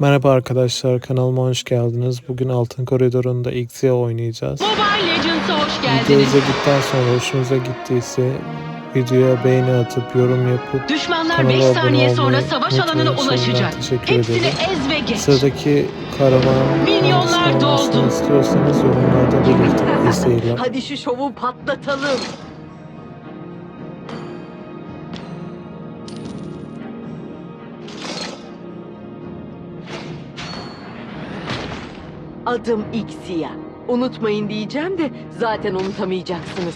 Merhaba arkadaşlar kanalıma hoş geldiniz. Bugün Altın Koridor'unda Xia oynayacağız. Mobile Legends'a hoş Video geldiniz. izledikten sonra hoşunuza gittiyse videoya beğeni atıp yorum yapıp Düşmanlar Kanala 5 abone saniye sonra savaş unutmayın. alanına ulaşacak. teşekkür Hepsini ederim. ez ve geç. sıradaki karavan Milyonlar hangisinin olmasını doldu. istiyorsanız yorumlarda belirtin. Hadi şu şovu patlatalım. Adım Xia. Unutmayın diyeceğim de zaten unutamayacaksınız.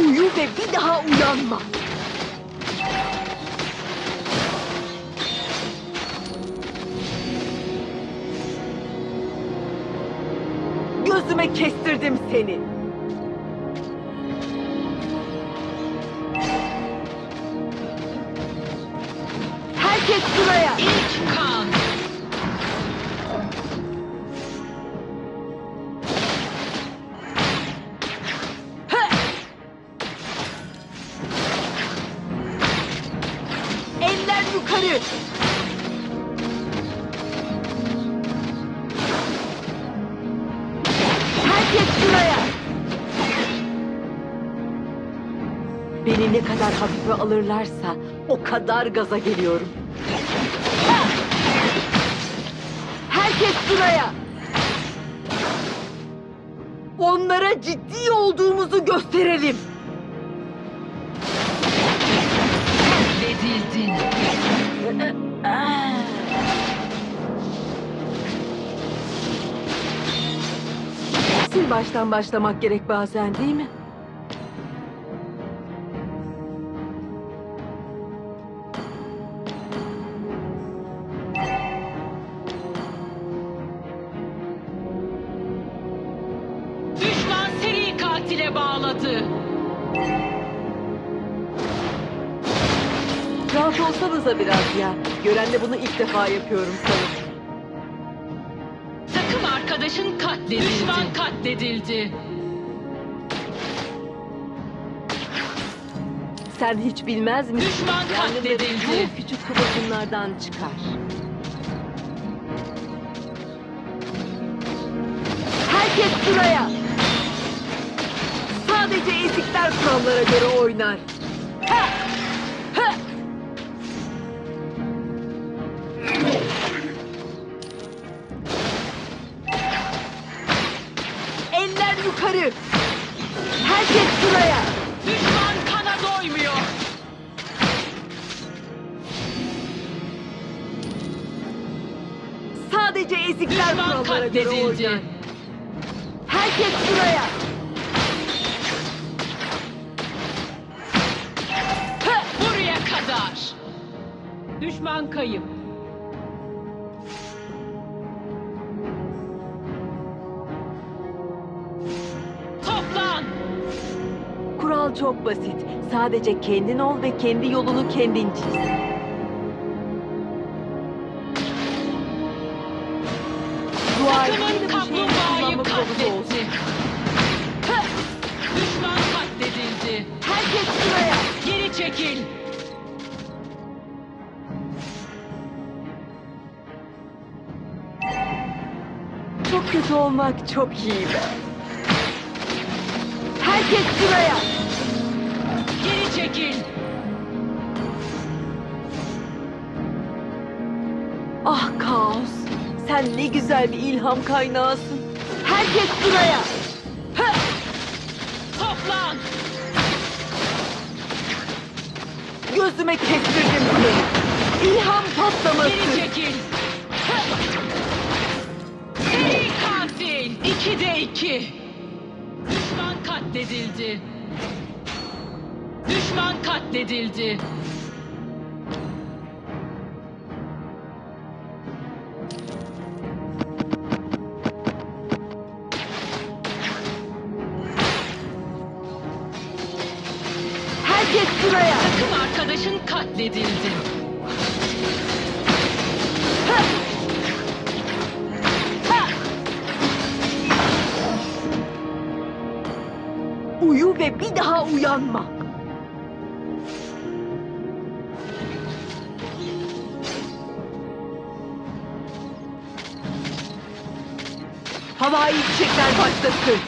Uyu ve bir daha uyanma. Gözüme kestirdim seni. Sıraya. İlk kan. Eller yukarı. Herkes. Beni ne kadar hafife alırlarsa o kadar gaza geliyorum. Herkes sıraya. Onlara ciddi olduğumuzu gösterelim. Katledildin. Sil baştan başlamak gerek bazen değil mi? Olsanıza biraz ya. Gören de bunu ilk defa yapıyorum sanırım. Takım arkadaşın katledildi. Düşman katledildi. Sen hiç bilmez misin? Düşman Yangınları katledildi. çok küçük kıvılcımlardan çıkar. Herkes sıraya. Sadece ezikler kurallara göre oynar. Ha! Yukarı. Herkes sıraya. Düşman kana doymuyor. Sadece ezikler Düşman kurallara göre katledildi. oynar. Herkes sıraya. Buraya kadar. Düşman kayıp. Çok basit. Sadece kendin ol ve kendi yolunu kendin çiz. Takımın kaplumbağayı katletti. Düşman katledildi. Herkes sıraya. Geri çekil. Çok kötü olmak çok iyi. Herkes sıraya. Çekil. Ah kaos. Sen ne güzel bir ilham kaynağısın. Herkes sıraya. Ha! Toplan. Gözüme kestirdim seni. İlham patlaması. Geri çekil. Seri katil. İki de iki. Düşman katledildi. Katledildi. Herkes sıraya. Takım arkadaşın katledildi. Ha! ve bir daha uyanma. Havai fişekler başlasın.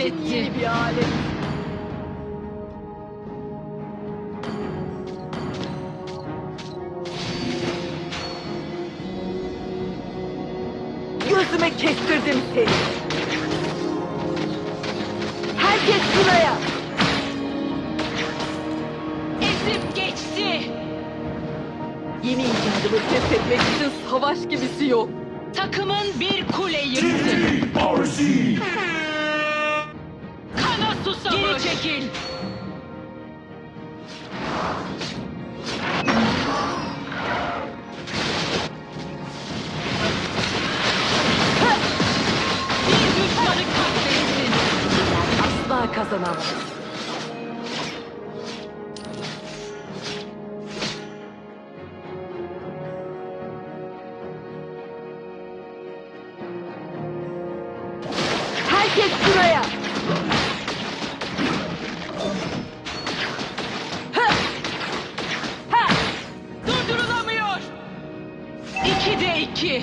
Katletti. Yeni bir alet. Gözüme kestirdim seni. Herkes sıraya. Ezip geçti. Yeni icadımı test etmek için savaş gibisi yok. Takımın bir kule yıktı. RC! Kana susamış. Geri çekil. İkide iki.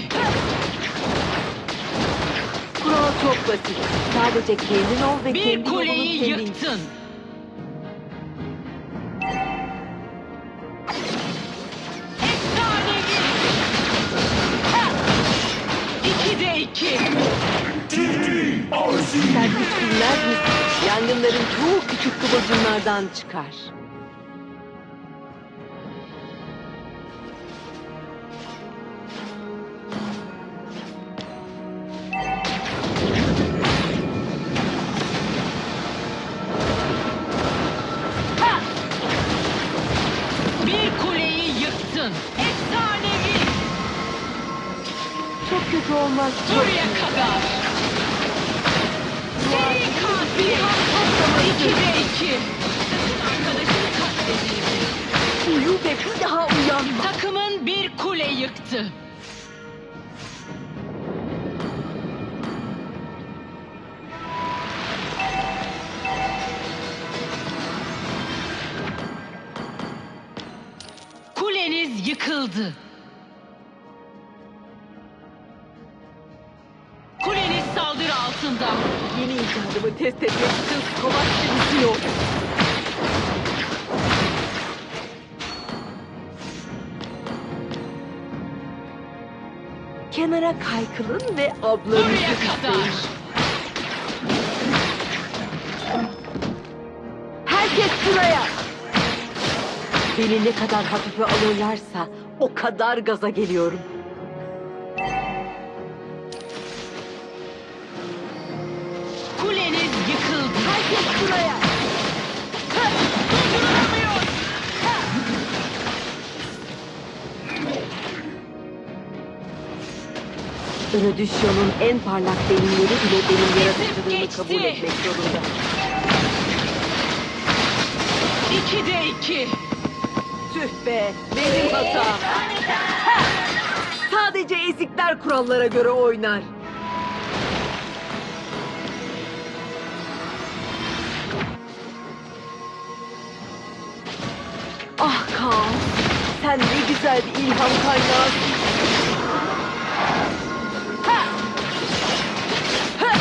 Kural çok basit. Sadece kendin ol ve Bir kendi yolunu kuleyi kendin yıktın. Efsanevi. Ha! İkide iki. RC! Sen hiç bilmez misin? Yangınların çoğu küçük kıvılcımlardan çıkar. Çok Buraya kadar. Seri katil. İki. Arkadaşın katledildi. uyu ve bir daha uyanma. Takımın bir kule yıktı. Kuleniz yıkıldı. Altında. Yeni icadımı test etmek için savaş yok. Kenara kaykılın ve ablanızı Buraya kadar. Herkes sıraya. Beni ne kadar hafife alırlarsa o kadar gaza geliyorum. Durdurulamıyor. Rödisyon'un en parlak deneyimleri bile benim yaratıcılığımı kabul etmek zorunda. İkide iki. Tüh be, benim hatam. Ha! Sadece ezikler kurallara göre oynar. Sen ne güzel bir ilham. Ha! Ha!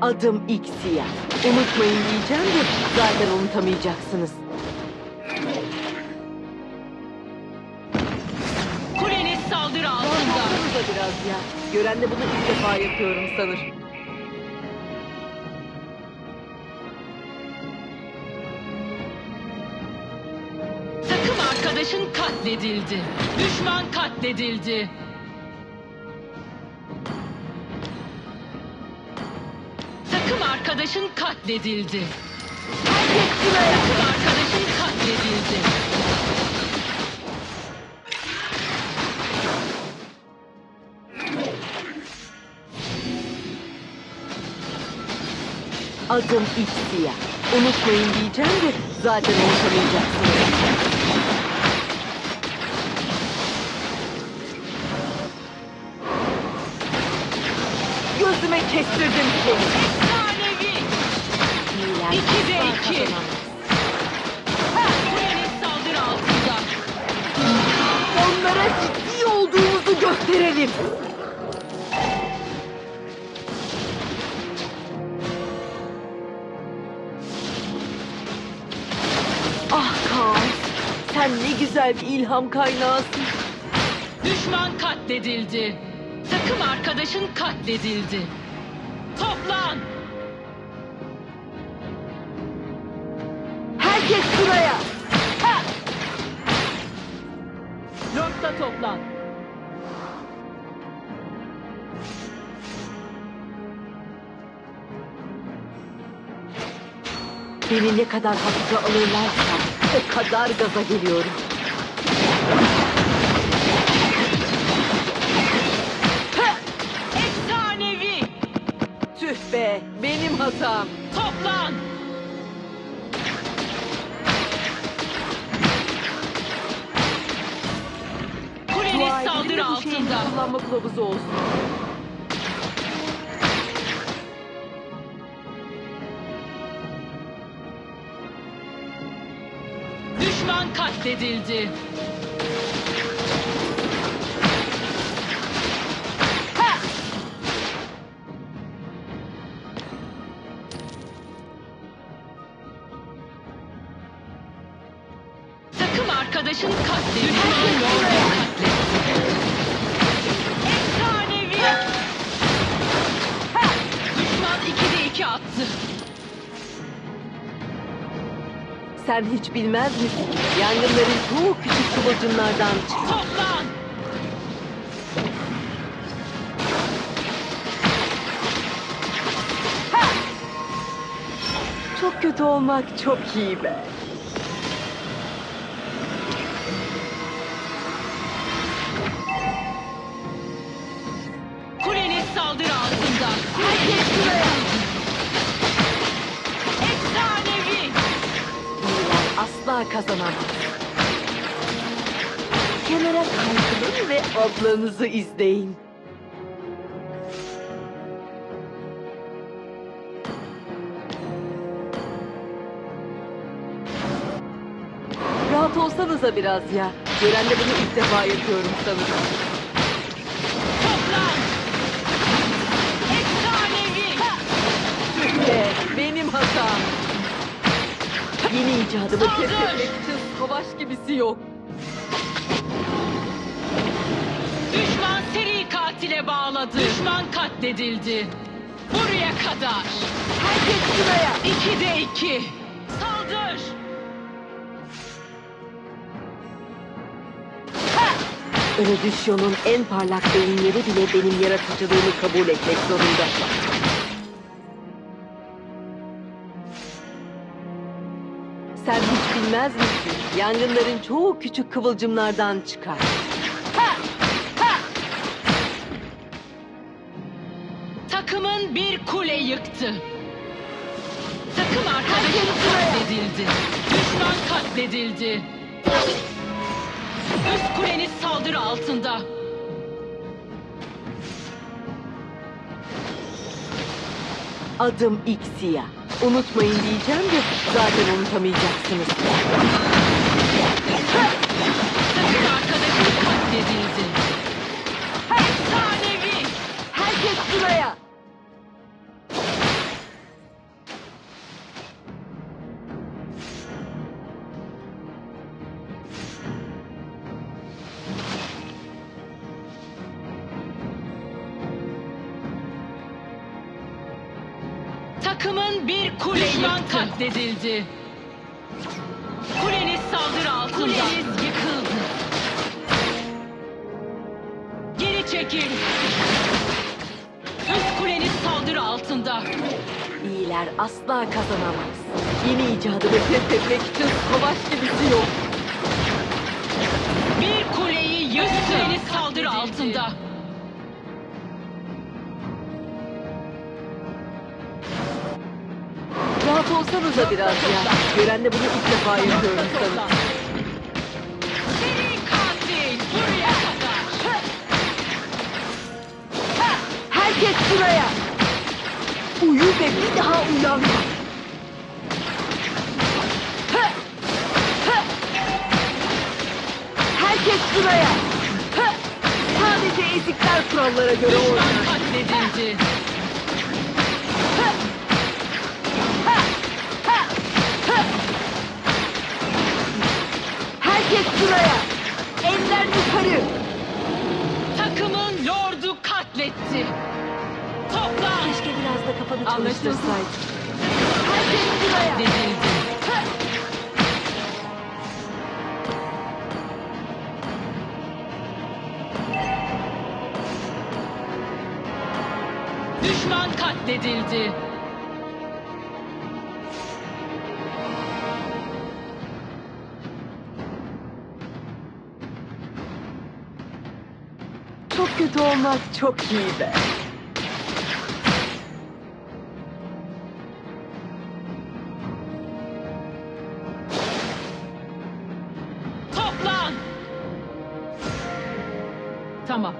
Adım Xia. Unutmayın diyeceğim de zaten unutamayacaksınız. Kuleniz saldırı altında. Zorlansanıza biraz ya. Gören de bunu ilk defa yapıyorum sanır. Arkadaşın katledildi. Düşman katledildi. arkadaşın katledildi. Herkes sıraya. Takım arkadaşın katledildi. Adım İpsiya. Unutmayın diyeceğim de zaten unutamayacaksınız. Kestirdim seni. Efsanevi. İki de iki. Kuleniz saldırı altında. Onlara ciddi olduğumuzu gösterelim. Ah Kaos, sen ne güzel bir ilham kaynağısın. Düşman katledildi. Takım arkadaşın katledildi. Beni ne kadar hafife alırlarsa o kadar gaza geliyorum. Efsanevi. Tüh be, benim hatam. Toplan. Kuleniz saldırı altında. kullanma kılavuzu olsun. Katledildi. Ha! Takım arkadaşın katledildi. Efsanevi. Ha! Düşman 2'de 2 attı. Sen hiç bilmez misin? Yangınların çoğu küçük kıvılcımlardan çıkar. Toplan. Çok kötü olmak çok iyi be. Asla kazanamaz. Kenara kaykılın ve ablanızı izleyin. Rahat olsanıza biraz ya. Gören de bunu ilk defa yapıyorum sanırım. Benim hatam. Yeni icadımı Saldır! keşfetmek için savaş gibisi yok. Düşman seri katile bağladı. Düşman katledildi. Buraya kadar. Herkes sıraya. 2'de 2. Saldır. Erodüsyon'un en parlak beyinleri bile benim yaratıcılığımı kabul etmek zorunda. Bilmez misin? Yangınların çoğu küçük kıvılcımlardan çıkar. Takımın bir kule yıktı. Takım arkadaşı Herkes buraya. katledildi. Düşman katledildi. Üst kuleniz saldırı altında. Adım Ixiya. Unutmayın diyeceğim de zaten unutamayacaksınız. Takım arkadaşı katledildi. Efsanevi. Herkes sıraya. Takımın bir kule Düşman katledildi. Kuleniz saldırı altında. Kuleniz yıkıldı. Geri çekil. Üst kuleniz saldırı altında. İyiler asla kazanamaz. Yeni icadımı test etmek için savaş gibisi yok. Bir kuleyi yıktı. Kuleniz saldırı altında. Rahat olsanıza biraz ya. Gören de bunu ilk defa yapıyorum sanırım. Seri katil buraya kadar. Herkes sıraya. Uyu ve bir daha uyanma. Herkes sıraya. Hı! Sadece ezikler kurallara göre Düşman oynar. katledildi. Herkes sıraya. Eller yukarı. Takımın lordu katletti. Toplan. Keşke biraz da kafanı çalıştırsaydın. Herkes sıraya. Katledildi. Düşman katledildi. Kötü olmak çok iyi be. Toplan. Tamam.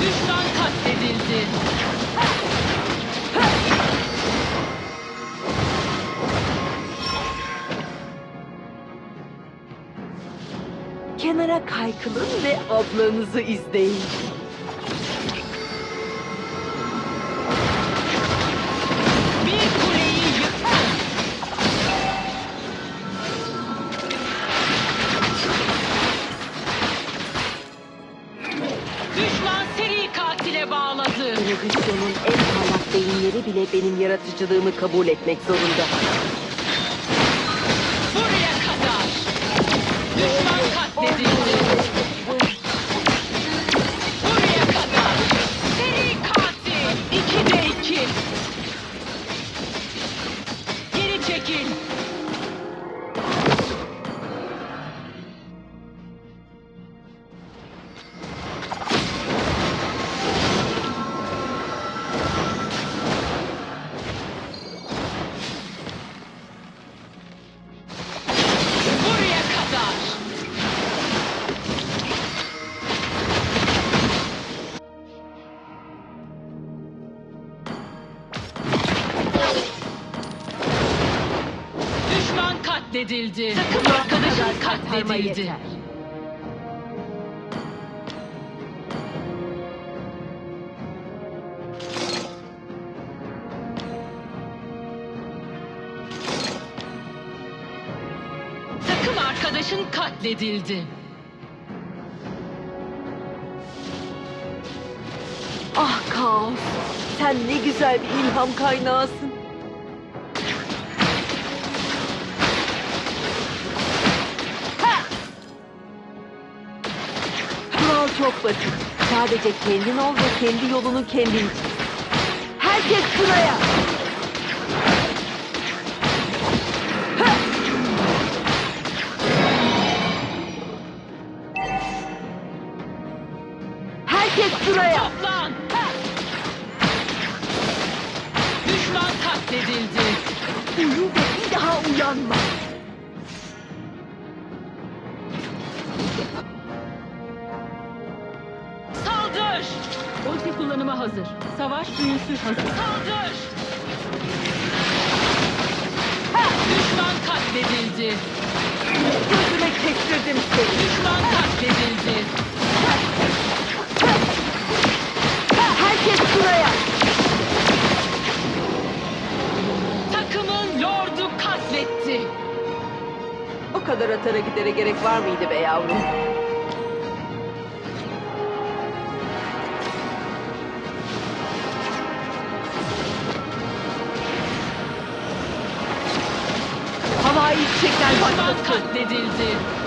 Düşman katledildi. Kaykılın ve ablanızı izleyin. Bir kuleyi yıktı. Düşman seri katile bağladı. Televizyonun en parlak beyinleri bile benim yaratıcılığımı kabul etmek zorunda. Katledildi. Takım arkadaşın katledildi. Takım arkadaşın katledildi. Ah Kaos, sen ne güzel bir ilham kaynağısın. Çok basit. Sadece kendin ol ve kendi yolunu kendin çiz. Herkes sıraya. Herkes sıraya. Toplan! Düşman katledildi. Uyu ve bir daha uyanma. Kullanıma hazır. Savaş büyüsü hazır. Saldır! Düşman katledildi. Gözüme kestirdim seni. Düşman katledildi. Herkes sıraya. Takımın lordu katletti. O kadar atara gidere gerek var mıydı be yavrum? Düşman başlasın. katledildi.